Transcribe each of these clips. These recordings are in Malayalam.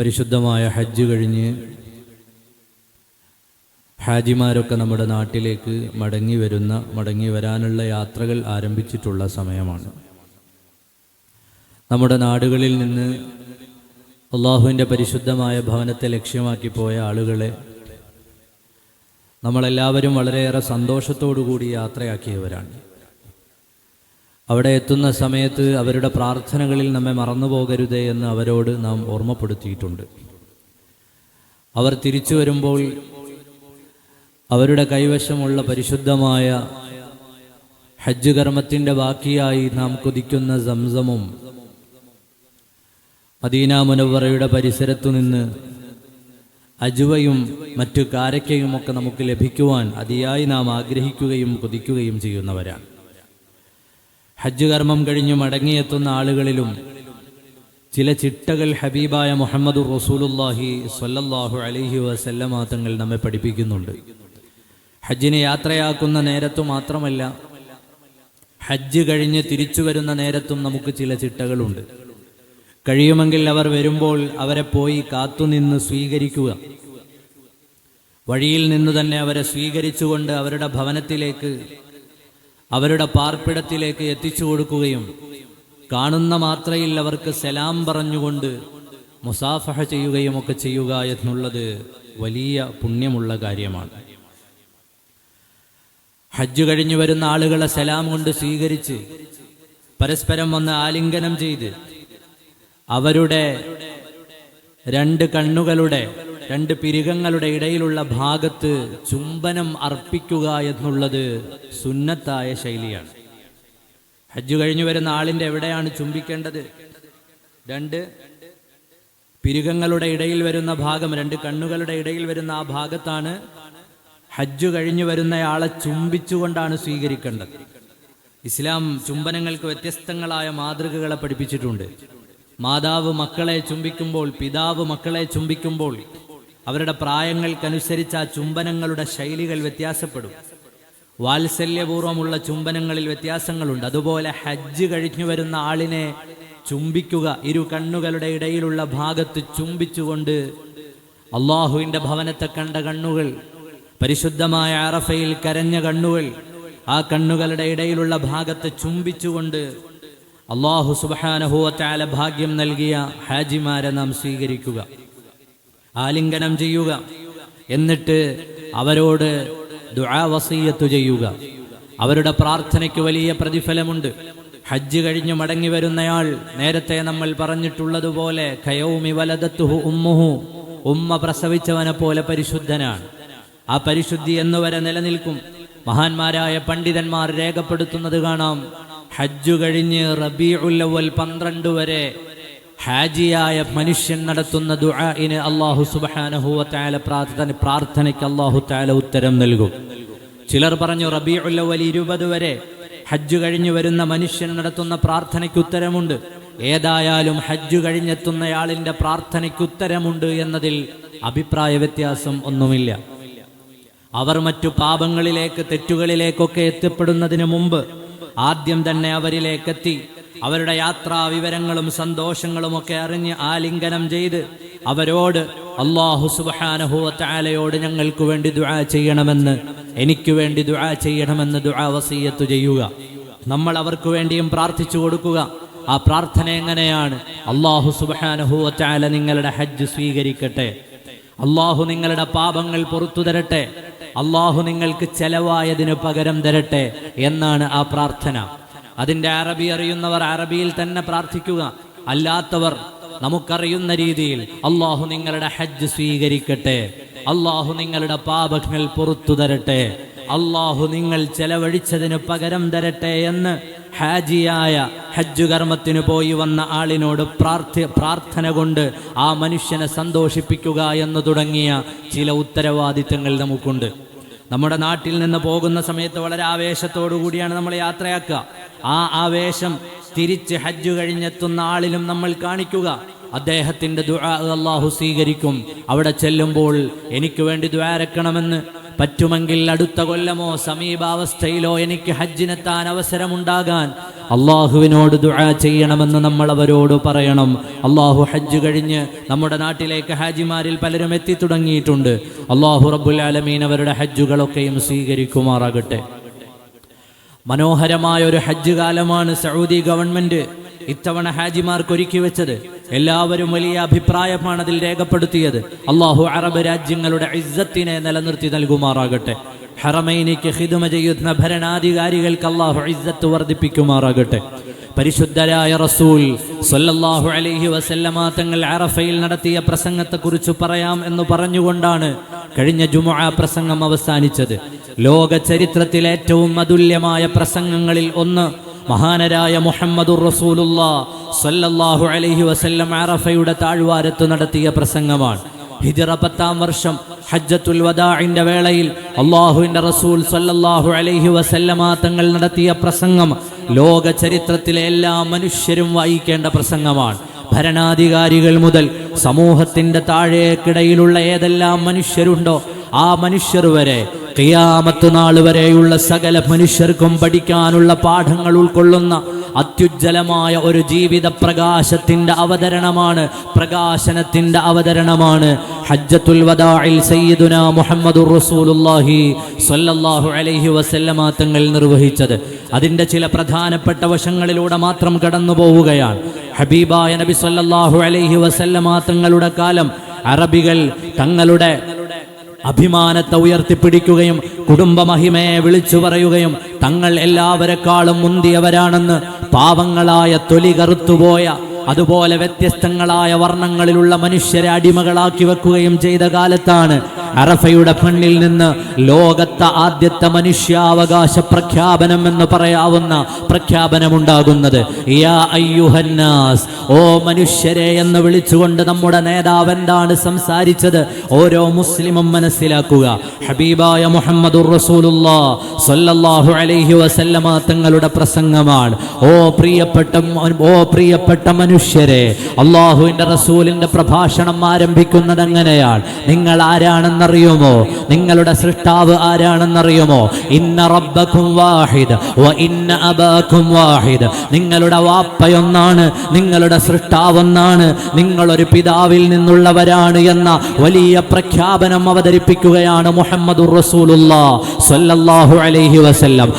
പരിശുദ്ധമായ ഹജ്ജ് കഴിഞ്ഞ് ഹാജിമാരൊക്കെ നമ്മുടെ നാട്ടിലേക്ക് മടങ്ങി വരുന്ന മടങ്ങി വരാനുള്ള യാത്രകൾ ആരംഭിച്ചിട്ടുള്ള സമയമാണ്. നമ്മുടെ നാടുകളിൽ നിന്ന് അള്ളാഹുവിന്റെ പരിശുദ്ധമായ ഭവനത്തെ ലക്ഷ്യമാക്കി പോയ ആളുകളെ നമ്മളെല്ലാവരും വളരെയേറെ സന്തോഷത്തോടു കൂടി യാത്രയാക്കിയവരാണ്. അവിടെ എത്തുന്ന സമയത്ത് അവരുടെ പ്രാർത്ഥനകളിൽ നമ്മെ മറന്നു പോകരുതേ എന്ന് അവരോട് നാം ഓർമ്മപ്പെടുത്തിയിട്ടുണ്ട്. അവർ തിരിച്ചു വരുമ്പോൾ അവരുടെ കൈവശമുള്ള പരിശുദ്ധമായ ഹജ്ജ് കർമ്മത്തിന്റെ ബാക്കിയായി നാം കൊതിക്കുന്ന സംസമും മദീന മുനവറയുടെ പരിസരത്തു നിന്ന് അജുവയും മറ്റു കാരക്കയും ഒക്കെ നമുക്ക് ലഭിക്കുവാൻ അതിയായി നാം ആഗ്രഹിക്കുകയും കൊതിക്കുകയും ചെയ്യുന്നവരാണ്. ഹജ്ജ് കർമ്മം കഴിഞ്ഞു മടങ്ങിയെത്തുന്ന ആളുകളിലും ചില ചിട്ടകൾ ഹബീബായ മുഹമ്മദ് റസൂലുല്ലാഹി സ്വല്ലല്ലാഹു അലഹി വസല്ലമ തങ്ങൾ നമ്മെ പഠിപ്പിക്കുന്നുണ്ട്. ഹജ്ജിനെ യാത്രയാക്കുന്ന നേരത്തു മാത്രമല്ല ഹജ്ജ് കഴിഞ്ഞ് തിരിച്ചു വരുന്ന നേരത്തും നമുക്ക് ചില ചിട്ടകളുണ്ട്. കഴിയുമെങ്കിൽ അവർ വരുമ്പോൾ അവരെ പോയി കാത്തുനിന്ന് സ്വീകരിക്കുക. വഴിയിൽ നിന്ന് തന്നെ അവരെ സ്വീകരിച്ചുകൊണ്ട് അവരുടെ ഭവനത്തിലേക്ക് അവരുടെ പാർപ്പിടത്തിലേക്ക് എത്തിച്ചു കൊടുക്കുകയും കാണുന്ന മാത്രയിൽ അവർക്ക് സലാം പറഞ്ഞുകൊണ്ട് മുസാഫഹ ചെയ്യുകയും ഒക്കെ ചെയ്യുക എന്നുള്ളത് വലിയ പുണ്യമുള്ള കാര്യമാണ്. ഹജ്ജ് കഴിഞ്ഞു വരുന്ന ആളുകളെ സലാം കൊണ്ട് സ്വീകരിച്ച് പരസ്പരം വന്ന് ആലിംഗനം ചെയ്ത് അവരുടെ രണ്ട് കണ്ണുകളുടെ രണ്ട് പിരികങ്ങളുടെ ഇടയിലുള്ള ഭാഗത്ത് ചുംബനം അർപ്പിക്കുക എന്നുള്ളത് സുന്നത്തായ ശൈലിയാണ്. ഹജ്ജ് കഴിഞ്ഞു വരുന്ന ആളിന്റെ എവിടെയാണ് ചുംബിക്കേണ്ടത്? രണ്ട് പിരികങ്ങളുടെ ഇടയിൽ വരുന്ന ഭാഗം രണ്ട് കണ്ണുകളുടെ ഇടയിൽ വരുന്ന ആ ഭാഗത്താണ് ഹജ്ജ് കഴിഞ്ഞു വരുന്നയാളെ ചുംബിച്ചുകൊണ്ടാണ് സ്വീകരിക്കേണ്ടത്. ഇസ്ലാം ചുംബനങ്ങൾക്ക് വ്യത്യസ്തങ്ങളായ മാതൃകകളെ പഠിപ്പിച്ചിട്ടുണ്ട്. മാതാവ് മക്കളെ ചുംബിക്കുമ്പോൾ പിതാവ് മക്കളെ ചുംബിക്കുമ്പോൾ അവരുടെ പ്രായങ്ങൾക്കനുസരിച്ച് ആ ചുംബനങ്ങളുടെ ശൈലികൾ വ്യത്യാസപ്പെടും. വാത്സല്യപൂർവമുള്ള ചുംബനങ്ങളിൽ വ്യത്യാസങ്ങളുണ്ട്. അതുപോലെ ഹജ്ജ് കഴിഞ്ഞു വരുന്ന ആളിനെ ചുംബിക്കുക ഇരു കണ്ണുകളുടെ ഇടയിലുള്ള ഭാഗത്ത് ചുംബിച്ചുകൊണ്ട് അള്ളാഹുവിന്റെ ഭവനത്തെ കണ്ട കണ്ണുകൾ പരിശുദ്ധമായ അറഫയിൽ കരഞ്ഞ കണ്ണുകൾ ആ കണ്ണുകളുടെ ഇടയിലുള്ള ഭാഗത്ത് ചുംബിച്ചുകൊണ്ട് അള്ളാഹു സുബാനഹുവറ്റാല ഭാഗ്യം നൽകിയ ഹാജിമാരെ നാം സ്വീകരിക്കുക. ആലിംഗനം ചെയ്യുക. എന്നിട്ട് അവരോട് ദുആ വസീയത്തു ചെയ്യുക. അവരുടെ പ്രാർത്ഥനയ്ക്ക് വലിയ പ്രതിഫലമുണ്ട്. ഹജ്ജ് കഴിഞ്ഞു മടങ്ങി വരുന്നയാൾ നേരത്തെ നമ്മൾ പറഞ്ഞിട്ടുള്ളതുപോലെ ഖയൗമി വലദത്തുഹു ഉമ്മുഹു. ഉമ്മ പ്രസവിച്ചവനെ പോലെ പരിശുദ്ധനാണ്. ആ പരിശുദ്ധി എന്നുവരെ നിലനിൽക്കും. മഹാന്മാരായ പണ്ഡിതന്മാർ രേഖപ്പെടുത്തുന്നത് കാണാം. ഹജ്ജു കഴിഞ്ഞ് റബീഉല്ലവൽ പന്ത്രണ്ട് വരെ ഹാജിയായ മനുഷ്യൻ നടത്തുന്ന ദുആഇന് അള്ളാഹു സുബ്ഹാനഹു വതആല പ്രാർത്ഥന പ്രാർത്ഥനയ്ക്ക് അള്ളാഹു തആല ഉത്തരം നൽകും. ചിലർ പറഞ്ഞു റബീഉല്ലവൽ ഇരുപത് വരെ ഹജ്ജ് കഴിഞ്ഞു വരുന്ന മനുഷ്യൻ നടത്തുന്ന പ്രാർത്ഥനയ്ക്ക് ഉത്തരമുണ്ട്. ഏതായാലും ഹജ്ജ് കഴിഞ്ഞെത്തുന്നയാളിന്റെ പ്രാർത്ഥനയ്ക്ക് ഉത്തരമുണ്ട് എന്നതിൽ അഭിപ്രായ വ്യത്യാസം ഒന്നുമില്ല. അവർ മറ്റു പാപങ്ങളിലേക്ക് തെറ്റുകളിലേക്കൊക്കെ എത്തിപ്പെടുന്നതിന് മുമ്പ് ആദ്യം തന്നെ അവരിലേക്കെത്തി. അവരുടെ യാത്രാ വിവരങ്ങളും സന്തോഷങ്ങളും ഒക്കെ അറിഞ്ഞ് ആലിംഗനം ചെയ്ത് അവരോട് അള്ളാഹു സുബാനഹുവത്താലയോട് ഞങ്ങൾക്ക് വേണ്ടി ദുആ ചെയ്യണമെന്ന് എനിക്ക് വേണ്ടി ദുആ ചെയ്യണമെന്ന് ദുആ വസീയത്ത് ചെയ്യുക. നമ്മൾ അവർക്ക് വേണ്ടിയും പ്രാർത്ഥിച്ചു കൊടുക്കുക. ആ പ്രാർത്ഥന എങ്ങനെയാണ്? അള്ളാഹു സുബാനഹുവത്താല നിങ്ങളുടെ ഹജ്ജ് സ്വീകരിക്കട്ടെ. അള്ളാഹു നിങ്ങളുടെ പാപങ്ങൾ പുറത്തു തരട്ടെ. അള്ളാഹു നിങ്ങൾക്ക് ചെലവായതിനു പകരം തരട്ടെ എന്നാണ് ആ പ്രാർത്ഥന. അതിന്റെ അറബി അറിയുന്നവർ അറബിയിൽ തന്നെ പ്രാർത്ഥിക്കുക. അല്ലാത്തവർ നമുക്കറിയുന്ന രീതിയിൽ അള്ളാഹു നിങ്ങളുടെ ഹജ്ജ് സ്വീകരിക്കട്ടെ. അള്ളാഹു നിങ്ങളുടെ പാപങ്ങൾ പുറത്തു തരട്ടെ. അള്ളാഹു നിങ്ങൾ ചെലവഴിച്ചതിന് പകരം തരട്ടെ എന്ന് ഹാജിയായ ഹജ്ജ് കർമ്മത്തിന് പോയി വന്ന ആളിനോട് പ്രാർത്ഥി പ്രാർത്ഥന കൊണ്ട് ആ മനുഷ്യനെ സന്തോഷിപ്പിക്കുക എന്ന് തുടങ്ങിയ ചില ഉത്തരവാദിത്തങ്ങൾ നമുക്കുണ്ട്. നമ്മുടെ നാട്ടിൽ നിന്ന് പോകുന്ന സമയത്ത് വളരെ ആവേശത്തോടു കൂടിയാണ് നമ്മൾ യാത്രയാക്കുക. ആ ആവേശം തിരിച്ച് ഹജ്ജ് കഴിഞ്ഞെത്തുന്ന ആളിലും നമ്മൾ കാണിക്കുക. അദ്ദേഹത്തിന്റെ ദുആ അള്ളാഹു സ്വീകരിക്കും. അവിടെ ചെല്ലുമ്പോൾ എനിക്ക് വേണ്ടി ദ്വാരക്കണമെന്ന് പറ്റുമെങ്കിൽ അടുത്ത കൊല്ലമോ സമീപാവസ്ഥയിലോ എനിക്ക് ഹജ്ജിനെത്താൻ അവസരമുണ്ടാകാൻ അള്ളാഹുവിനോട് ദുആ ചെയ്യണമെന്ന് നമ്മൾ അവരോട് പറയണം. അള്ളാഹു ഹജ്ജ് കഴിഞ്ഞ് നമ്മുടെ നാട്ടിലേക്ക് ഹാജിമാരിൽ പലരും എത്തിത്തുടങ്ങിയിട്ടുണ്ട്. അള്ളാഹു റബ്ബുൽ ആലമീൻ അവരുടെ ഹജ്ജുകളൊക്കെയും സ്വീകരിക്കുമാറാകട്ടെ. മനോഹരമായ ഒരു ഹജ്ജ് കാലമാണ് സൗദി ഗവൺമെന്റ് ഇത്തവണ ഹാജിമാർക്ക് ഒരുക്കി വെച്ചത്. എല്ലാവരും വലിയ അഭിപ്രായമാണ് അതിൽ രേഖപ്പെടുത്തിയത്. അള്ളാഹു അറബ് രാജ്യങ്ങളുടെ ഇസ്സത്തിനെ നിലനിർത്തി നൽകുമാറാകട്ടെ. ഹറമൈനിക്ക് ഹിദുമ ചെയ്യുന്ന ഭരണാധികാരികൾക്ക് അള്ളാഹു ഇസ്സത്ത് വർദ്ധിപ്പിക്കുമാറാകട്ടെ. പരിശുദ്ധരായ റസൂൽ സൊല്ലാഹു അലൈഹി വസല്ലമ തങ്ങൾ അറഫയിൽ നടത്തിയ പ്രസംഗത്തെക്കുറിച്ച് പറയാം എന്ന് പറഞ്ഞുകൊണ്ടാണ് കഴിഞ്ഞ ജുമുഅ പ്രസംഗം അവസാനിച്ചത്. ലോക ചരിത്രത്തിൽ ഏറ്റവും അതുല്യമായ പ്രസംഗങ്ങളിൽ ഒന്ന് മഹാനരായ മുഹമ്മദുർ റസൂലുള്ള സല്ലല്ലാഹു അലൈഹി വസല്ലം അറഫയുടെ താഴ്വാരത്ത് നടത്തിയ പ്രസംഗമാണ്. ഹിജറ പത്താം വർഷം ഹജ്ജത്തുൽ വദാഇന്റെ വേളയിൽ അള്ളാഹുവിന്റെ റസൂൽ സല്ലല്ലാഹു അലൈഹി വസല്ലമ തങ്ങൾ നടത്തിയ പ്രസംഗം ലോക ചരിത്രത്തിലെ എല്ലാ മനുഷ്യരും വായിക്കേണ്ട പ്രസംഗമാണ്. ഭരണാധികാരികൾ മുതൽ സമൂഹത്തിന്റെ താഴേക്കിടയിലുള്ള ഏതെല്ലാം മനുഷ്യരുണ്ടോ ആ മനുഷ്യർ വരെ ഖിയാമത്ത് നാൾ വരെയുള്ള സകല മനുഷ്യർക്കും പഠിക്കാനുള്ള പാഠങ്ങൾ ഉൾക്കൊള്ളുന്ന അത്യുജ്വലമായ ഒരു ജീവിത പ്രകാശത്തിന്റെ അവതരണമാണ് പ്രകാശനത്തിന്റെ അവതരണമാണ്. ഹജ്ജത്തുൽ വദാഇൽ സയ്യിദുന മുഹമ്മദുർ റസൂലുള്ളാഹി സ്വല്ലല്ലാഹു അലൈഹി വസല്ലമ തങ്ങൾ നിർവഹിച്ചത്. അതിന്റെ ചില പ്രധാനപ്പെട്ട വശങ്ങളിലൂടെ മാത്രം കടന്നു പോവുകയാണ്. ഹബീബായ നബി സ്വല്ലല്ലാഹു അലൈഹി വസല്ലമ തങ്ങളുടെ കാലം അറബികൾ തങ്ങളുടെ അഭിമാനത്തെ ഉയർത്തിപ്പിടിക്കുകയും കുടുംബമഹിമയെ വിളിച്ചു പറയുകയും തങ്ങൾ എല്ലാവരെക്കാളും മുന്തിയവരാണെന്ന് പാവങ്ങളായ തൊലി കറുത്തുപോയ അതുപോലെ വ്യത്യസ്തങ്ങളായ വർണങ്ങളിലുള്ള മനുഷ്യരെ അടിമകളാക്കി വെക്കുകയും ചെയ്ത കാലത്താണ് അറഫയുടെ പെണ്ണിൽ നിന്ന് ലോകത്തെ ആദ്യത്തെ മനുഷ്യാവകാശ പ്രഖ്യാപനം എന്ന് പറയാവുന്ന പ്രഖ്യാപനമുണ്ടാകുന്നത്. യാ അയ്യുഹന്നാസ് ഓ മനുഷ്യരെ എന്ന് വിളിച്ചുകൊണ്ട് നമ്മുടെ നേതാവ് എന്താണ് സംസാരിച്ചത്? ഓരോ മുസ്ലിമും മനസ്സിലാക്കുക. ഹബീബായ റസൂലുള്ളാ സല്ലല്ലാഹു അലൈഹി വസല്ലമ തങ്ങളുടെ പ്രസംഗമാണ്. ഓ പ്രിയപ്പെട്ട ഓ പ്രിയപ്പെട്ട മനുഷ്യരെ അള്ളാഹുവിന്റെ റസൂലിന്റെ പ്രഭാഷണം ആരംഭിക്കുന്നത് എങ്ങനെയാണ് നിങ്ങൾ ആരാണെന്നറിയുമോ? നിങ്ങളുടെ സൃഷ്ടാവ് ആരാണെന്നറിയുമോ? ഇന്ന റബ്ബക്കും വാഹിദ് വ ഇന്ന അബാക്കും വാഹിദ്. നിങ്ങളുടെ വാപ്പയൊന്നാണ് നിങ്ങളുടെ സൃഷ്ടാവൊന്നാണ് നിങ്ങളൊരു പിതാവിൽ നിന്നുള്ളവരാണ് എന്ന വലിയ പ്രഖ്യാപനം അവതരിപ്പിക്കുകയാണ് മുഹമ്മദ് റസൂലുള്ളാ സ്വല്ലല്ലാഹു അലൈഹി വസല്ലം.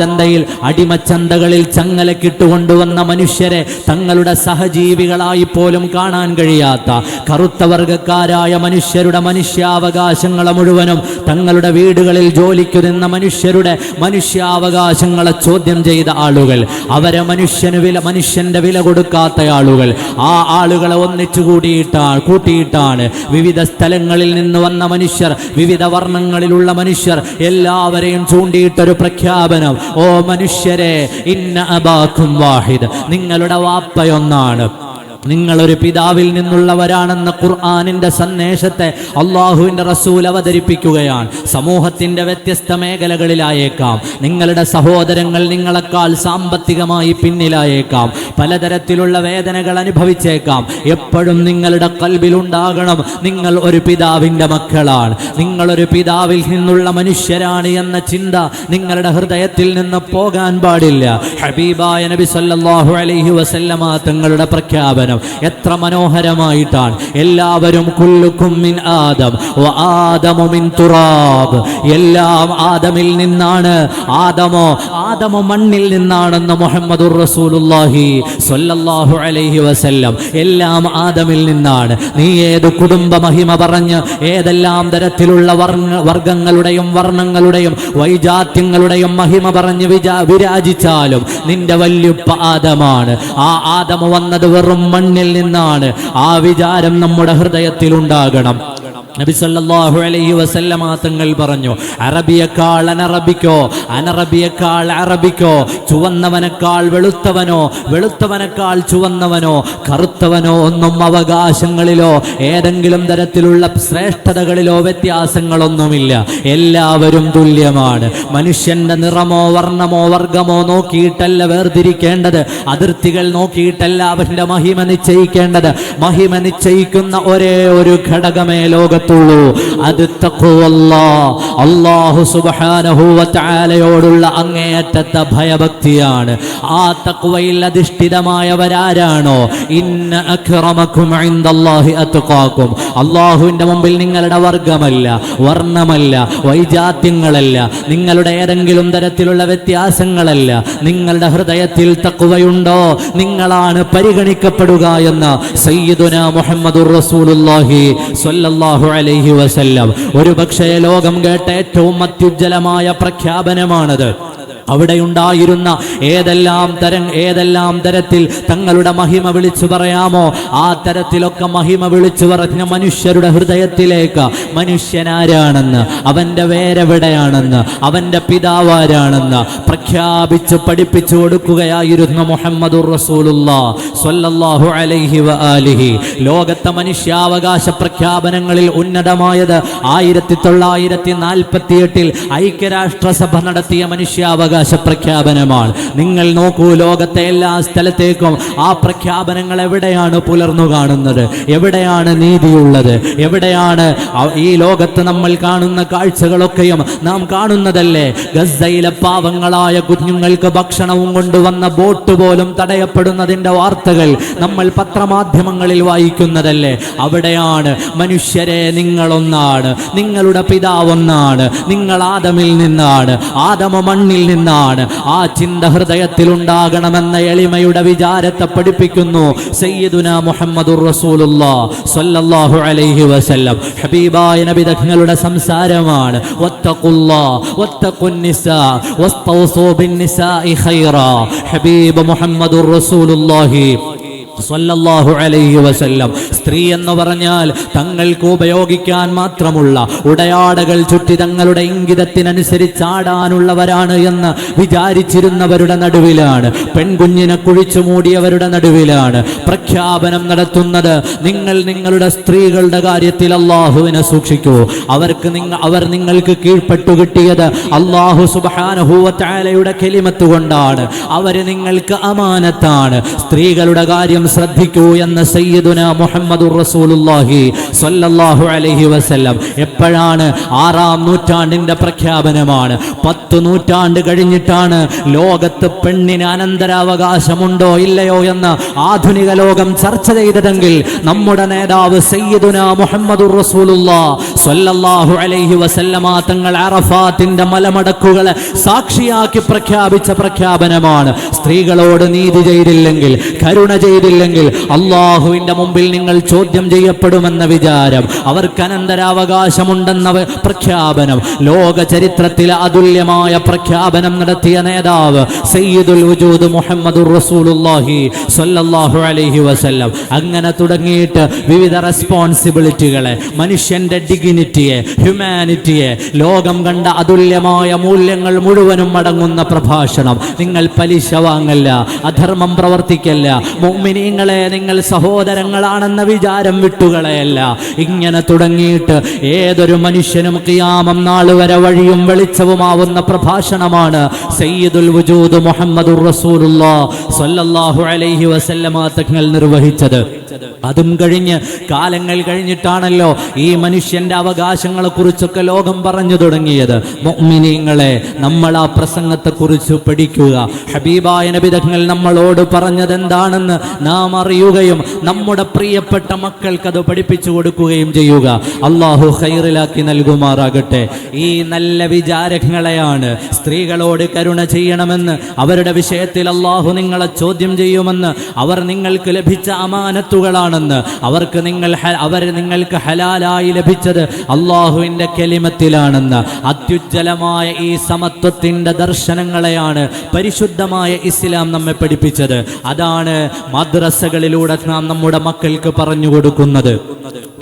ചന്തയിൽ അടിമച്ചന്തകളിൽ ചങ്ങലക്കിട്ടുകൊണ്ടുവന്ന മനുഷ്യരെ തങ്ങളുടെ സഹജീവികളായി പോലും കാണാൻ കഴിയാത്ത കറുത്ത വർഗക്കാരായ മനുഷ്യരുടെ മനുഷ്യാവകാശങ്ങളെ മുഴുവനും തങ്ങളുടെ വീടുകളിൽ ജോലിക്കു നിന്ന മനുഷ്യരുടെ മനുഷ്യാവകാശങ്ങളെ ചോദ്യം ചെയ്ത ആളുകൾ. അവരെ മനുഷ്യന് വില മനുഷ്യന്റെ വില കൊടുക്കാത്ത ആളുകൾ. ആ ആളുകളെ ഒന്നിച്ചു കൂടിയിട്ടാണ് കൂട്ടിയിട്ടാണ് വിവിധ സ്ഥലങ്ങളിൽ നിന്ന് വന്ന മനുഷ്യർ വിവിധ വർണങ്ങളിലുള്ള മനുഷ്യർ എല്ലാവരെയും ചൂണ്ടിയിട്ടൊരു പ്രഖ്യാപനം. ഓ മനുഷ്യരെ ഇന്ന അബാഖും വാഹിദ്. നിങ്ങളുടെ വാപ്പയൊന്നാണ്. നിങ്ങളൊരു പിതാവിൽ നിന്നുള്ളവരാണെന്ന ഖുർആാനിന്റെ സന്ദേശത്തെ അള്ളാഹുവിന്റെ റസൂൽ അവതരിപ്പിക്കുകയാണ്. സമൂഹത്തിന്റെ വ്യത്യസ്ത മേഖലകളിലായേക്കാം. നിങ്ങളുടെ സഹോദരങ്ങൾ നിങ്ങളെക്കാൾ സാമ്പത്തികമായി പിന്നിലായേക്കാം. പലതരത്തിലുള്ള വേദനകൾ അനുഭവിച്ചേക്കാം. എപ്പോഴും നിങ്ങളുടെ കൽവിലുണ്ടാകണം നിങ്ങൾ ഒരു പിതാവിന്റെ മക്കളാണ്. നിങ്ങളൊരു പിതാവിൽ നിന്നുള്ള മനുഷ്യരാണ് എന്ന ചിന്ത നിങ്ങളുടെ ഹൃദയത്തിൽ നിന്ന് പോകാൻ പാടില്ല. ഹബീബായ നബി സല്ലാഹു അലൈഹി വസല്ലമ തങ്ങളുടെ പ്രഖ്യാപനം എത്ര മനോഹരമായിട്ടാണ്. എല്ലാവരും കുല്ലുക്കും മിൻ ആദം വ ആദമു മിൻ തുറാബ്. എല്ലാം ആദമിൽ നിന്നാണ്. ആദമോ ആദമോ മണ്ണിൽ നിന്നാണെന്ന് മുഹമ്മദുർ റസൂലുള്ളാഹി സ്വല്ലല്ലാഹു അലൈഹി വസല്ലം. എല്ലാം ആദമിൽ നിന്നാണ്. നീ ഏത് കുടുംബ മഹിമ പറഞ്ഞ് ഏതെല്ലാം തരത്തിലുള്ള വർണ വർഗങ്ങളുടെയും വർണങ്ങളുടെയും വൈജാത്യങ്ങളുടെയും മഹിമ പറഞ്ഞ് വിരാജിച്ചാലും നിന്റെ വല്യുപ്പ ആദമാണ്. ആ ആദമ വന്നത് വെറും മണ്ണിൽ നിന്നാണ് ആ വിചാരം നമ്മുടെ ഹൃദയത്തിൽ ഉണ്ടാകണം നബി സല്ലല്ലാഹു അലൈഹി വസല്ലമ തങ്ങൾ പറഞ്ഞു അറബിയേക്കാൾ അനറബിക്കോ അനറബിയേക്കാൾ അറബിക്കോ ചുവന്നവനേക്കാൾ വെളുത്തവനോ വെളുത്തവനേക്കാൾ ചുവന്നവനോ കറുത്തവനോ ഒന്നും അവകാശങ്ങളിലോ ഏതെങ്കിലും തരത്തിലുള്ള ശ്രേഷ്ഠതകളിലോ വ്യത്യാസങ്ങളൊന്നുമില്ല. എല്ലാവരും തുല്യമാണ്. മനുഷ്യന്റെ നിറമോ വർണമോ വർഗമോ നോക്കിയിട്ടല്ല വേർതിരിക്കേണ്ടത്. അതിർത്തികൾ നോക്കിയിട്ടല്ല അവന്റെ മഹിമ നിശ്ചയിക്കേണ്ടത്. മഹിമ നിശ്ചയിക്കുന്ന ഒരേ ഒരു ഘടകമേ ലോകത്ത് കിട്ടത്തുള്ളൂ അത് അല്ലാഹു സുബ്ഹാനഹു വ അങ്ങേയറ്റത്തെ ഭയഭക്തിയാണ്. ആ തക്കുവയിൽ അധിഷ്ഠിതമായവരാരാണോ? ഇന്ന അക്രമക്കും അള്ളാഹുവിന്റെ മുമ്പിൽ നിങ്ങളുടെ വർഗമല്ല വർണമല്ല വൈജാത്യങ്ങളല്ല നിങ്ങളുടെ ഏതെങ്കിലും തരത്തിലുള്ള വ്യത്യാസങ്ങളല്ല. നിങ്ങളുടെ ഹൃദയത്തിൽ തക്കുവയുണ്ടോ നിങ്ങളാണ് പരിഗണിക്കപ്പെടുക എന്ന് സയ്യിദുന മുഹമ്മദുർ റസൂലുള്ളാഹി സ്വല്ലല്ലാഹു അലൈഹി വസല്ലം. ഒരു പക്ഷേ ലോകം കേട്ട ഏറ്റവും അത്യുജ്ജലമായ പ്രഖ്യാപനമാണത്. അവിടെയുണ്ടായിരുന്ന ഏതെല്ലാം തരം ഏതെല്ലാം തരത്തിൽ തങ്ങളുടെ മഹിമ വിളിച്ചു പറയാമോ? ആ തരത്തിലൊക്കെ മഹിമ വിളിച്ചു പറഞ്ഞ മനുഷ്യരുടെ ഹൃദയത്തിലേക്ക് മനുഷ്യനാരാണെന്ന് അവന്റെ വേരെവിടെയാണെന്ന് അവന്റെ പിതാവാരാണെന്ന് പ്രഖ്യാപിച്ച് പഠിപ്പിച്ചു കൊടുക്കുകയായിരുന്നു മുഹമ്മദുർ റസൂലുള്ള അലൈഹി വ ലോകത്തെ മനുഷ്യാവകാശ പ്രഖ്യാപനങ്ങളിൽ ഉന്നതമായത് ആയിരത്തി തൊള്ളായിരത്തി നാൽപ്പത്തി എട്ടിൽ ഐക്യരാഷ്ട്രസഭ നടത്തിയ മനുഷ്യാവകാശ പ്രഖ്യാപനമാണ് നിങ്ങൾ നോക്കൂ ലോകത്തെ എല്ലാ സ്ഥലത്തേക്കും ആ പ്രഖ്യാപനങ്ങൾ എവിടെയാണ് പുലർന്നു കാണുന്നത്? എവിടെയാണ് നീതിയുള്ളത്? എവിടെയാണ് ഈ ലോകത്ത് നമ്മൾ കാണുന്ന കാഴ്ചകളൊക്കെയും നാം കാണുന്നതല്ലേ? ഗസയിലെ പാവങ്ങളായ കുഞ്ഞുങ്ങൾക്ക് ഭക്ഷണവും കൊണ്ടുവന്ന ബോട്ട് പോലും തടയപ്പെടുന്നതിന്റെ വാർത്തകൾ നമ്മൾ പത്രമാധ്യമങ്ങളിൽ വായിക്കുന്നതല്ലേ? അവിടെയാണ് മനുഷ്യരെ നിങ്ങളൊന്നാണ്. നിങ്ങളുടെ പിതാവൊന്നാണ്. നിങ്ങൾ ആദമിൽ നിന്നാണ്. ആദമ മണ്ണിൽ നിന്നാണ്. ആ ചിന്ത ഹൃദയത്തിൽ ഉണ്ടാകണമെന്ന എളിമയുടെ വിചാരത്തെ പഠിപ്പിക്കുന്നു സയ്യിദുന മുഹമ്മദുർ റസൂലുള്ള സ്വല്ലല്ലാഹു അലൈഹി വസല്ലം. ഹബീബായ നബി തങ്ങളുടെ സംസാരമാണ്. ഹബീബ് മുഹമ്മദുർ റസൂലുള്ളാഹി സ്വല്ലല്ലാഹു അലൈഹി വസല്ലം. സ്ത്രീ എന്ന് പറഞ്ഞാൽ തങ്ങൾക്ക് ഉപയോഗിക്കാൻ മാത്രമുള്ള ഉടയാടകൾ ചുറ്റി തങ്ങളുടെ ഇംഗിതത്തിനനുസരിച്ച് ആടാനുള്ളവരാണ് എന്ന് വിചാരിച്ചിരുന്നവരുടെ നടുവിലാണ്. പെൺകുഞ്ഞിനെ കുഴിച്ചു മൂടിയവരുടെ നടുവിലാണ് പ്രഖ്യാപനം നടത്തുന്നത്. നിങ്ങൾ നിങ്ങളുടെ സ്ത്രീകളുടെ കാര്യത്തിൽ അള്ളാഹുവിനെ സൂക്ഷിക്കൂ. അവർക്ക് നിങ്ങ അവർ നിങ്ങൾക്ക് കീഴ്പ്പെട്ടു കിട്ടിയത് അള്ളാഹു സുബാനഹൂവത്താലയുടെ കെലിമത്ത് കൊണ്ടാണ്. അവർ നിങ്ങൾക്ക് അമാനത്താണ്. സ്ത്രീകളുടെ കാര്യം ശ്രദ്ധിക്കൂ എന്ന് സയ്യിദുന മുഹമ്മദ് റസൂലുള്ളാഹി സ്വല്ലല്ലാഹു അലൈഹി വസല്ലം എപ്പോഴാണ് ആറാം നൂറ്റാണ്ടിന്റെ പ്രഖ്യാപനമാണ്? പത്ത് നൂറ്റാണ്ട് കഴിഞ്ഞിട്ടാണ് ലോകത്ത് പെണ്ണിന് അനന്തരാവകാശമുണ്ടോ ഇല്ലയോ എന്ന് ആധുനിക ലോകം ചർച്ച ചെയ്തതെങ്കിൽ നമ്മുടെ നേതാവ് സയ്യിദുന മുഹമ്മദ് സ്വല്ലല്ലാഹു അലൈഹി വസല്ലമ തങ്ങൾ അറഫാത്തിന്റെ മലമടക്കുകളെ സാക്ഷിയാക്കി പ്രഖ്യാപിച്ച പ്രഖ്യാപനമാണ്. സ്ത്രീകളോട് നീതി ചെയ്തില്ലെങ്കിൽ കരുണ ചെയ്തില്ലെങ്കിൽ അള്ളാഹുവിന്റെ മുമ്പിൽ നിങ്ങൾ ചോദ്യം ചെയ്യപ്പെടുമെന്ന വിചാരം. അവർക്ക് അനന്തരാവകാശമുണ്ടെന്ന പ്രഖ്യാപനം. ലോക ചരിത്രത്തിലെ അതുല്യമായ പ്രഖ്യാപനം നടത്തിയ നേതാവ് സയ്യിദുൽ വജൂദ് അലൈഹി വസല്ലം. അങ്ങനെ തുടങ്ങിയിട്ട് വിവിധ റെസ്പോൺസിബിലിറ്റികളെ മനുഷ്യന്റെ ഡിഗ്നിറ്റിയെ ഹ്യൂമാനിറ്റിയെ ലോകം കണ്ട അതുല്യമായ മൂല്യങ്ങൾ മുഴുവനും അടങ്ങുന്ന പ്രഭാഷണം. നിങ്ങൾ പലിശ വാങ്ങല്ല അധർമ്മം പ്രവർത്തിക്കല്ല മുഅ്മിനീങ്ങളെ നിങ്ങൾ സഹോദരങ്ങളാണെന്ന വിചാരം വിട്ടുകളയല്ല. ഇങ്ങനെ തുടങ്ങിയിട്ട് ഏതൊരു മനുഷ്യനും കിയാമം നാൾ വരെ വഴിയും വെളിച്ചവുമാവുന്ന പ്രഭാഷണമാണ് സയ്യിദുൽ വജൂദ് മുഹമ്മദ് റസൂലുള്ളാ സ്വല്ലല്ലാഹു അലൈഹി വസല്ലമ തങ്ങൾ നിർവഹിച്ചത്. അതും കഴിഞ്ഞ് കാലങ്ങൾ കഴിഞ്ഞിട്ടാണല്ലോ ഈ മനുഷ്യന്റെ അവകാശങ്ങളെ കുറിച്ചൊക്കെ ലോകം പറഞ്ഞു തുടങ്ങിയത്. മുഅ്മിനീങ്ങളെ നമ്മൾ ആ പ്രസംഗത്തെ കുറിച്ച് പഠിക്കുക. ഹബീബായ നബിതങ്ങൾ നമ്മളോട് പറഞ്ഞത് എന്താണെന്ന് നാം അറിയുകയും നമ്മുടെ പ്രിയപ്പെട്ട മക്കൾക്ക് അത് പഠിപ്പിച്ചു കൊടുക്കുകയും ചെയ്യുക. അള്ളാഹു ഹൈറിലാക്കി നൽകുമാറാകട്ടെ. ഈ നല്ല വിചാരങ്ങളെയാണ് സ്ത്രീകളോട് കരുണ ചെയ്യണമെന്ന് അവരുടെ വിഷയത്തിൽ അള്ളാഹു നിങ്ങളെ ചോദ്യം ചെയ്യുമെന്ന് അവർ നിങ്ങൾക്ക് ലഭിച്ച അമാനത്തുകളാണെന്ന് അവർക്ക് നിങ്ങൾ അവർ നിങ്ങൾക്ക് ഹലാലായി ലഭിച്ചത് അള്ളാഹുവിന്റെ കെലിമത്തിലാണെന്ന്. അത്യുജ്ജലമായ ഈ സമത്വത്തിന്റെ ദർശനങ്ങളെയാണ് പരിശുദ്ധമായ ഇസ്ലാം നമ്മെ പഠിപ്പിച്ചത്. അതാണ് മദ്രസകളിലൂടെ നാം നമ്മുടെ മക്കൾക്ക് പറഞ്ഞു കൊടുക്കുന്നത്.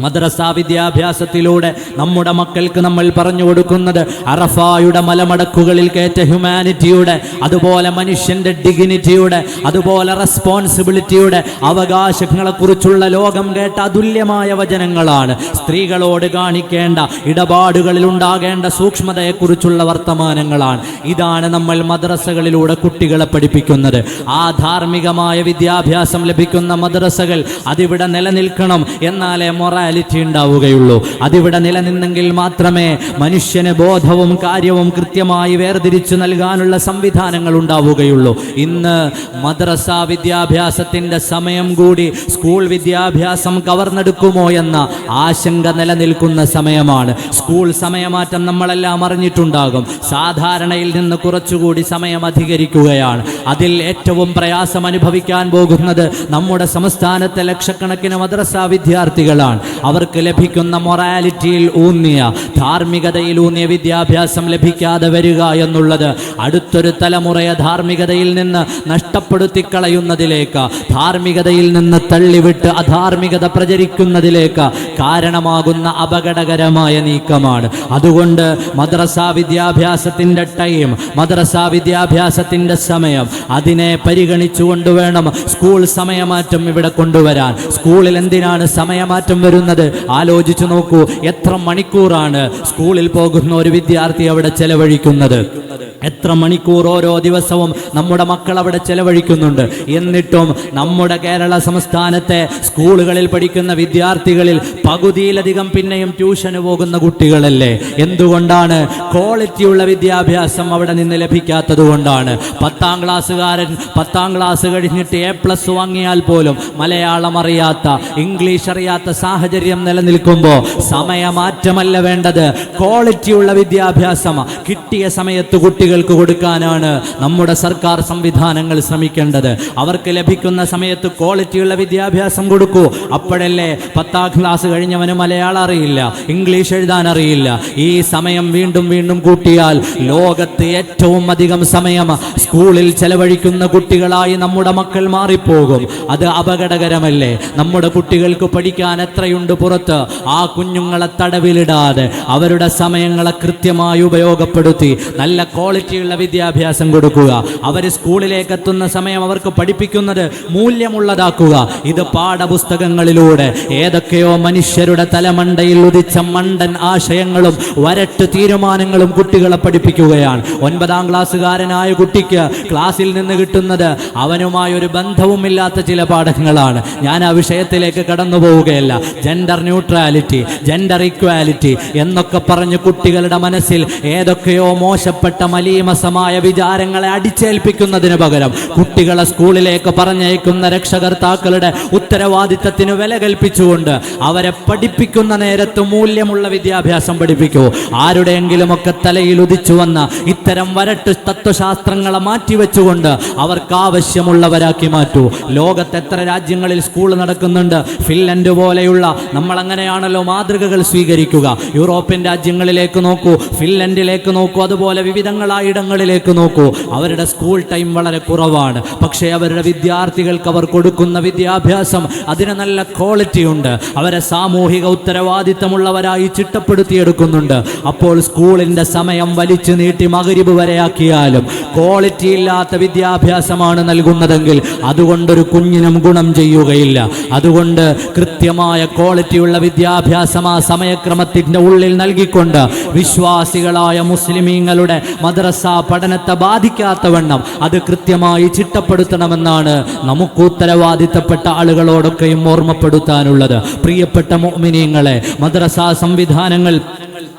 മദ്രസ വിദ്യാഭ്യാസത്തിലൂടെ നമ്മുടെ മക്കൾക്ക് നമ്മൾ പറഞ്ഞു കൊടുക്കുന്നത് അറഫായുടെ മലമടക്കുകളിൽ കയറ്റ ഹ്യൂമാനിറ്റിയുടെ അതുപോലെ മനുഷ്യന്റെ ഡിഗ്നിറ്റിയുടെ അതുപോലെ റെസ്പോൺസിബിലിറ്റിയുടെ അവകാശങ്ങളെക്കുറിച്ചുള്ള ലോകം കേട്ട അതുല്യമായ വചനങ്ങളാണ്. സ്ത്രീകളോട് കാണിക്കേണ്ട ഇടപാടുകളിൽ ഉണ്ടാകേണ്ട സൂക്ഷ്മതയെക്കുറിച്ചുള്ള വർത്തമാനങ്ങളാണ്. ഇതാണ് നമ്മൾ മദ്രസകളിലൂടെ കുട്ടികളെ പഠിപ്പിക്കുന്നത്. ആ ധാർമ്മികമായ വിദ്യാഭ്യാസം ലഭിക്കുന്ന മദ്രസകൾ അതിവിടെ നിലനിൽക്കണം എന്നാലേ മൊറാലിറ്റി ഉണ്ടാവുകയുള്ളൂ. അതിവിടെ നിലനിന്നെങ്കിൽ മാത്രമേ മനുഷ്യന് ബോധവും കാര്യവും കൃത്യമായി വേർതിരിച്ചു നൽകാനുള്ള സംവിധാനങ്ങൾ ഉണ്ടാവുകയുള്ളൂ. ഇന്ന് മദ്രസ വിദ്യാഭ്യാസത്തിന്റെ സമയം കൂടി സ്കൂൾ വിദ്യാഭ്യാസം കവർന്നെടുക്കുമോ എന്ന ആശങ്ക നിലനിൽക്കുന്ന സമയമാണ്. സ്കൂൾ സമയമാറ്റം നമ്മളെല്ലാം അറിഞ്ഞിട്ടുണ്ടാകും. സാധാരണയിൽ നിന്ന് കുറച്ചുകൂടി സമയം അധികരിക്കുകയാണ്. അതിൽ ഏറ്റവും പ്രയാസം അനുഭവിക്കാൻ പോകുന്നത് നമ്മുടെ സംസ്ഥാനത്തെ ലക്ഷക്കണക്കിന് മദ്രസ വിദ്യാർത്ഥികളാണ്. അവർക്ക് ലഭിക്കുന്ന മൊറാലിറ്റിയിൽ ഊന്നിയ ധാർമ്മികതയിൽ ഊന്നിയ വിദ്യാഭ്യാസം ലഭിക്കാതെ വരിക എന്നുള്ളത് അടുത്തൊരു തലമുറയെ ധാർമ്മികതയിൽ നിന്ന് നഷ്ടപ്പെടുത്തി കളയുന്നതിലേക്ക് ധാർമ്മികതയിൽ നിന്ന് തള്ളിവിട്ട് അധാർമികത പ്രചരിക്കുന്നതിലേക്ക് കാരണമാകുന്ന അപകടകരമായ നീക്കമാണ്. അതുകൊണ്ട് മദ്രസ വിദ്യാഭ്യാസത്തിന്റെ ടൈം മദ്രസ വിദ്യാഭ്യാസത്തിന്റെ സമയം അതിനെ പരിഗണിച്ചുകൊണ്ട് വേണം സ്കൂൾ സമയമാറ്റം ഇവിടെ കൊണ്ടുവരാൻ. സ്കൂളിൽ എന്തിനാണ് സമയമാറ്റം വരുന്നത്? ആലോചിച്ചു നോക്കൂ എത്ര മണിക്കൂറാണ് സ്കൂളിൽ പോകുന്ന ഒരു വിദ്യാർത്ഥി അവിടെ ചെലവഴിക്കുന്നത്? എത്ര മണിക്കൂർ ഓരോ ദിവസവും നമ്മുടെ മക്കൾ അവിടെ ചെലവഴിക്കുന്നുണ്ട്? എന്നിട്ടും നമ്മുടെ കേരള സംസ്ഥാനത്തെ സ്കൂളുകളിൽ പഠിക്കുന്ന വിദ്യാർത്ഥികളിൽ പകുതിയിലധികം പിന്നെയും ട്യൂഷന് പോകുന്ന കുട്ടികളല്ലേ? എന്തുകൊണ്ടാണ് ക്വാളിറ്റിയുള്ള വിദ്യാഭ്യാസം അവിടെ നിന്ന് ലഭിക്കാത്തത് കൊണ്ടാണ്? പത്താം ക്ലാസ്സുകാരൻ പത്താം ക്ലാസ് കഴിഞ്ഞിട്ട് എ പ്ലസ് വാങ്ങിയാൽ പോലും മലയാളം അറിയാത്ത ഇംഗ്ലീഷ് അറിയാത്ത സാഹചര്യം നിലനിൽക്കുമ്പോൾ സമയമാറ്റമല്ല വേണ്ടത്. ക്വാളിറ്റിയുള്ള വിദ്യാഭ്യാസം കിട്ടിയ സമയത്ത് കുട്ടികൾക്ക് കൊടുക്കാനാണ് നമ്മുടെ സർക്കാർ സംവിധാനങ്ങൾ ശ്രമിക്കേണ്ടത്. അവർക്ക് ലഭിക്കുന്ന സമയത്ത് ക്വാളിറ്റിയുള്ള വിദ്യാഭ്യാസം കൊടുക്കൂ. അപ്പോഴല്ലേ പത്താം ക്ലാസ് കഴിഞ്ഞവന് മലയാളം അറിയില്ല ഇംഗ്ലീഷ് എഴുതാൻ അറിയില്ല. ഈ സമയം വീണ്ടും വീണ്ടും കൂട്ടിയാൽ ലോകത്ത് ഏറ്റവും അധികം സമയം സ്കൂളിൽ ചെലവഴിക്കുന്ന കുട്ടികളായി നമ്മുടെ മക്കൾ മാറിപ്പോകും. അത് അപകടകരമല്ലേ? നമ്മുടെ കുട്ടികൾക്ക് പഠിക്കാൻ എത്രയുണ്ട് പുറത്ത്? ആ കുഞ്ഞുങ്ങളെ തടവിലിടാതെ അവരുടെ സമയങ്ങളെ കൃത്യമായി ഉപയോഗപ്പെടുത്തി നല്ല ക്വാളിറ്റിയുള്ള വിദ്യാഭ്യാസം കൊടുക്കുക. അവർ സ്കൂളിലേക്ക് എത്തുന്ന സമയം അവർക്ക് പഠിപ്പിക്കുന്നത് മൂല്യമുള്ളതാക്കുക. ഇത് പാഠപുസ്തകങ്ങളിലൂടെ ഏതൊക്കെയോ മനുഷ്യരുടെ തലമണ്ടയിൽ ഉദിച്ച മണ്ടൻ ആശയങ്ങളും വരട്ട് തീരുമാനങ്ങളും കുട്ടികളെ പഠിപ്പിക്കുകയാണ്. ഒൻപതാം ക്ലാസ്സുകാരനായ കുട്ടിക്ക് ക്ലാസ്സിൽ നിന്ന് കിട്ടുന്നത് അവനുമായി ഒരു ബന്ധവുമില്ലാത്ത ചില പാഠങ്ങളാണ്. ഞാൻ ആ വിഷയത്തിലേക്ക് കടന്നു പോവുകയല്ല. ജെൻഡർ ന്യൂട്രാലിറ്റി ജെൻഡർ ഇക്വാലിറ്റി എന്നൊക്കെ പറഞ്ഞ് കുട്ടികളുടെ മനസ്സിൽ ഏതൊക്കെയോ മോശപ്പെട്ട മലീമസമായ വിചാരങ്ങളെ അടിച്ചേൽപ്പിക്കുന്നതിന് പകരം കുട്ടികളെ സ്കൂളിലേക്ക് പറഞ്ഞയക്കുന്ന രക്ഷകർത്താക്കളുടെ ഉത്തരവാദിത്തത്തിന് വില കൽപ്പിച്ചുകൊണ്ട് അവരെ പഠിപ്പിക്കുന്ന നേരത്ത് മൂല്യമുള്ള വിദ്യാഭ്യാസം പഠിപ്പിക്കൂ. ആരുടെയെങ്കിലുമൊക്കെ തലയിൽ ഉദിച്ചു വന്ന ഇത്തരം വരട്ട് തത്വശാസ്ത്രങ്ങളെ മാറ്റിവെച്ചുകൊണ്ട് അവർക്ക് ആവശ്യമുള്ളവരാക്കി മാറ്റൂ. ലോകത്ത് എത്ര രാജ്യങ്ങളിൽ സ്കൂൾ നടക്കുന്നുണ്ട്. ഫിൻലൻഡ് പോലെയുള്ള നമ്മൾ അങ്ങനെയാണല്ലോ മാതൃകകൾ സ്വീകരിക്കുക. യൂറോപ്യൻ രാജ്യങ്ങളിലേക്ക് നോക്കൂ ഫിൻലൻഡിലേക്ക് നോക്കൂ അതുപോലെ വിവിധങ്ങളായ ഇടങ്ങളിലേക്ക് നോക്കൂ. അവരുടെ സ്കൂൾ ടൈം വളരെ കുറവാണ്. പക്ഷേ അവരുടെ വിദ്യാർത്ഥികൾക്ക് അവർ കൊടുക്കുന്ന വിദ്യാഭ്യാസം അതിന് നല്ല ക്വാളിറ്റി ഉണ്ട്. അവരെ സാമൂഹിക ഉത്തരവാദിത്തമുള്ളവരായി ചിട്ടപ്പെടുത്തിയെടുക്കുന്നുണ്ട്. അപ്പോൾ സ്കൂളിന്റെ സമയം വലിച്ചു നീട്ടി മകരിബ് വരെയാക്കിയാലും ക്വാളിറ്റി ഇല്ലാത്ത വിദ്യാഭ്യാസമാണ് നൽകുന്നതെങ്കിൽ അതുകൊണ്ടൊരു കുഞ്ഞിനും ഗുണം ചെയ്യുകയില്ല. അതുകൊണ്ട് കൃത്യമായ ക്വാളിറ്റിയുള്ള വിദ്യാഭ്യാസം ആ സമയക്രമത്തിന്റെ ഉള്ളിൽ നൽകിക്കൊണ്ട് വിശ്വാസികളായ മുസ്ലിമീങ്ങളുടെ മദ്രസ പഠനത്തെ ബാധിക്കാത്തവണ്ണം അത് കൃത്യമായി ചിട്ടപ്പെടുത്തണമെന്നാണ് നമുക്ക് ഉത്തരവാദിത്തപ്പെട്ട ആളുകളോടൊക്കെയും ഓർമ്മപ്പെടുത്താനുള്ളത്. പ്രിയപ്പെട്ട മോമിനിയങ്ങളെ മദ്രസാ സംവിധാനങ്ങൾ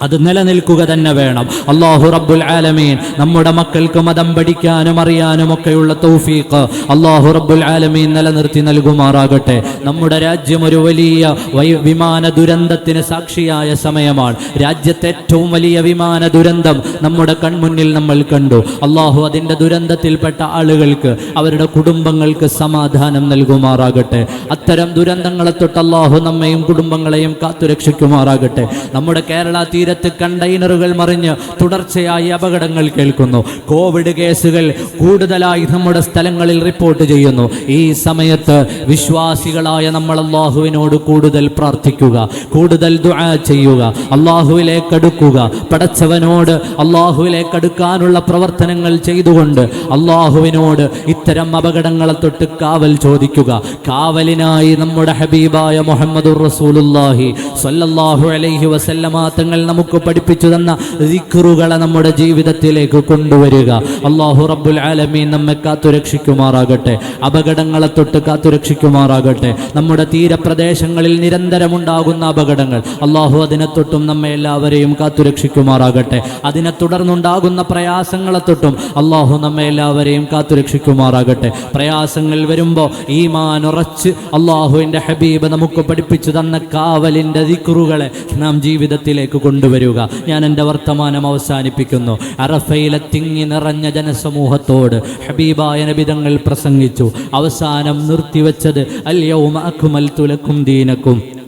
അത് നിലനിൽക്കുക തന്നെ വേണം. അള്ളാഹു റബ്ബുൽ ആലമീൻ നമ്മുടെ മക്കൾക്ക് മതം പഠിക്കാനും അറിയാനും ഒക്കെയുള്ള തൗഫീഖ് അള്ളാഹു റബ്ബുൽ ആലമീൻ നിലനിർത്തി നൽകുമാറാകട്ടെ. നമ്മുടെ രാജ്യം ഒരു വലിയ വിമാന ദുരന്തത്തിന് സാക്ഷിയായ സമയമാണ്. രാജ്യത്തെ ഏറ്റവും വലിയ വിമാന ദുരന്തം നമ്മുടെ കൺമുന്നിൽ നമ്മൾ കണ്ടു. അള്ളാഹു അതിന്റെ ദുരന്തത്തിൽപ്പെട്ട ആളുകൾക്ക് അവരുടെ കുടുംബങ്ങൾക്ക് സമാധാനം നൽകുമാറാകട്ടെ. അത്തരം ദുരന്തങ്ങളെ തൊട്ട് അള്ളാഹു നമ്മയും കുടുംബങ്ങളെയും കാത്തുരക്ഷിക്കുമാറാകട്ടെ. നമ്മുടെ കേരള തീരത്ത് കണ്ടെയ്നറുകൾ മറിഞ്ഞ് തുടർച്ചയായി അപകടങ്ങൾ കേൾക്കുന്നു. കോവിഡ് കേസുകൾ കൂടുതലായി നമ്മുടെ സ്ഥലങ്ങളിൽ റിപ്പോർട്ട് ചെയ്യുന്നു. ഈ സമയത്ത് വിശ്വാസികളായ നമ്മൾ അള്ളാഹുവിനോട് കൂടുതൽ പ്രാർത്ഥിക്കുക കൂടുതൽ ദുആ ചെയ്യുക അള്ളാഹുവിലേക്ക് അടുക്കുക പടച്ചവനോട് അള്ളാഹുവിലേക്ക് അടുക്കാനുള്ള പ്രവർത്തനങ്ങൾ ചെയ്തുകൊണ്ട് അള്ളാഹുവിനോട് ഇത്തരം അപകടങ്ങളെ തൊട്ട് കാവൽ ചോദിക്കുക. കാവലിനായി നമ്മുടെ ഹബീബായ മുഹമ്മദുർ റസൂലുള്ളാഹി സ്വല്ലല്ലാഹു അലൈഹി വസല്ലമ തങ്ങൾ നമുക്ക് പഠിപ്പിച്ചു തന്ന ദിക്റുകളെ നമ്മുടെ ജീവിതത്തിലേക്ക് കൊണ്ടുവരിക. അള്ളാഹു റബ്ബുൽ ആലമീൻ നമ്മെ കാത്തുരക്ഷിക്കുമാറാകട്ടെ. അപകടങ്ങളെ തൊട്ട് കാത്തുരക്ഷിക്കുമാറാകട്ടെ. നമ്മുടെ തീരപ്രദേശങ്ങളിൽ നിരന്തരമുണ്ടാകുന്ന അപകടങ്ങൾ അള്ളാഹു അതിനെ തൊട്ടും നമ്മെ എല്ലാവരെയും കാത്തുരക്ഷിക്കുമാറാകട്ടെ. അതിനെ തുടർന്നുണ്ടാകുന്ന പ്രയാസങ്ങളെ തൊട്ടും അള്ളാഹു നമ്മെ എല്ലാവരെയും കാത്തുരക്ഷിക്കുമാറാകട്ടെ. പ്രയാസങ്ങൾ വരുമ്പോൾ ഈമാൻ ഉറച്ച് അള്ളാഹുവിന്റെ ഹബീബ് നമുക്ക് പഠിപ്പിച്ചു തന്ന കാവലിന്റെ ദിക്റുകളെ നാം ജീവിതത്തിലേക്ക് കൊണ്ടുവരിക. ഞാൻ എന്റെ വർത്തമാനം അവസാനിപ്പിക്കുന്നു. അറഫയിലെ തിങ്ങി നിറഞ്ഞ ജനസമൂഹത്തോട് ഹബീബായ നബിതങ്ങൾ പ്രസംഗിച്ചു. അവസാനം നിർത്തിവെച്ചത് അല്യവും അക്കുമൽ തുലക്കും ദീനക്കും.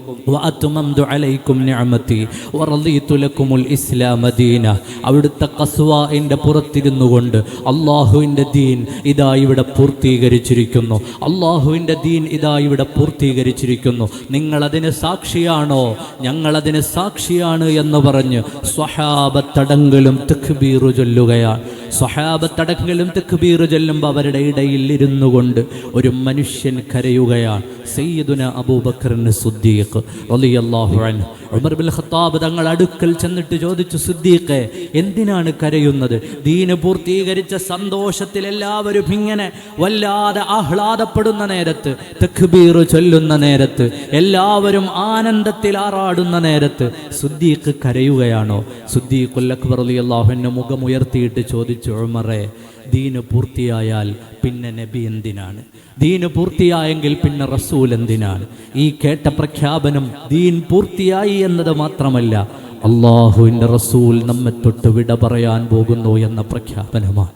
അവിടുത്തെ കസ്വ എന്റെ പുറത്തിരുന്നു കൊണ്ട് അള്ളാഹുവിന്റെ ദീൻ ഇതാ ഇവിടെ പൂർത്തീകരിച്ചിരിക്കുന്നു. അള്ളാഹുവിന്റെ ദീൻ ഇതാ ഇവിടെ പൂർത്തീകരിച്ചിരിക്കുന്നു. നിങ്ങളതിന് സാക്ഷിയാണോ? ഞങ്ങളതിന് സാക്ഷിയാണ് എന്ന് പറഞ്ഞ് സ്വഹാബത്തടങ്കലും തക്ബീറു ചൊല്ലുകയാണ്. സ്വഹാബത്തടങ്കലും തെക്കുബീർ ചൊല്ലുമ്പോൾ അവരുടെ ഇടയിൽ ഇരുന്നു കൊണ്ട് ഒരു മനുഷ്യൻ കരയുകയാണ്. സയ്യിദുന അബൂബക്കറിന് സുദ്ദീഖ് റളിയല്ലാഹു അൻഹു. ഉമർ ബിൻ ഖത്താബ് തങ്ങൾ അടുക്കൽ ചെന്നിട്ട് ചോദിച്ചു സുദ്ദീഖെ എന്തിനാണ് കരയുന്നത്? ദീന് പൂർത്തീകരിച്ച സന്തോഷത്തിൽ എല്ലാവരും ഇങ്ങനെ വല്ലാതെ ആഹ്ലാദപ്പെടുന്ന നേരത്ത് തക്ബീർ ചൊല്ലുന്ന നേരത്ത് എല്ലാവരും ആനന്ദത്തിൽ ആറാടുന്ന നേരത്ത് സുദ്ദീഖ് കരയുകയാണോ? സുദ്ദീഖുൽ അക്ബർ റളിയല്ലാഹുവിന്റെ മുഖം ഉയർത്തിയിട്ട് ചോദിച്ചു ഉമറെ ദീന് പൂർത്തിയായാൽ പിന്നെ നബി എന്തിനാണ്? ദീന് പൂർത്തിയായെങ്കിൽ പിന്നെ റസൂൽ എന്തിനാണ്? ഈ കേട്ട പ്രഖ്യാപനം ദീൻ പൂർത്തിയായി എന്നത് മാത്രമല്ല അള്ളാഹുവിന്റെ റസൂൽ നമ്മെ തൊട്ട് വിട പറയാൻ പോകുന്നു എന്ന പ്രഖ്യാപനമാണ്.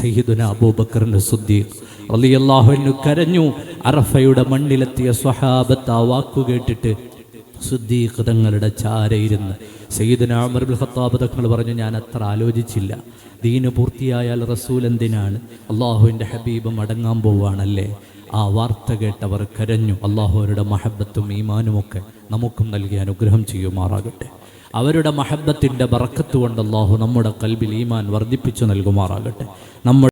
സയ്യിദുന അബൂബക്കറിന്റെ സുദ്ദീഖ് റളിയല്ലാഹുവിന് കരഞ്ഞു അറഫയുടെ മണ്ണിലെത്തിയ സ്വഹാബത്ത് ആ വാക്കുകേട്ടിട്ട് സുദ്ദീഖ് തങ്ങളുടെ ചാരയിരുന്ന്. സയ്യിദുന അമർബുൽ ഖത്താബ് തങ്ങൾ പറഞ്ഞു ഞാൻ അത്ര ആലോചിച്ചില്ല. ദീന് പൂർത്തിയായാൽ റസൂൽ എന്തിനാണ്? അള്ളാഹുവിന്റെ ഹബീബ് മടങ്ങാൻ പോവാണല്ലേ ആ വാർത്ത കേട്ടവർ കരഞ്ഞു. അള്ളാഹുവരുടെ മഹബത്തും ഈമാനുമൊക്കെ നമുക്കും നൽകി അനുഗ്രഹം ചെയ്യുമാറാകട്ടെ. അവരുടെ മഹബത്തിന്റെ ബറക്കത്ത് കൊണ്ട് അള്ളാഹു നമ്മുടെ കൽബിൽ ഈമാൻ വർദ്ധിപ്പിച്ചു നൽകുമാറാകട്ടെ. നമ്മുടെ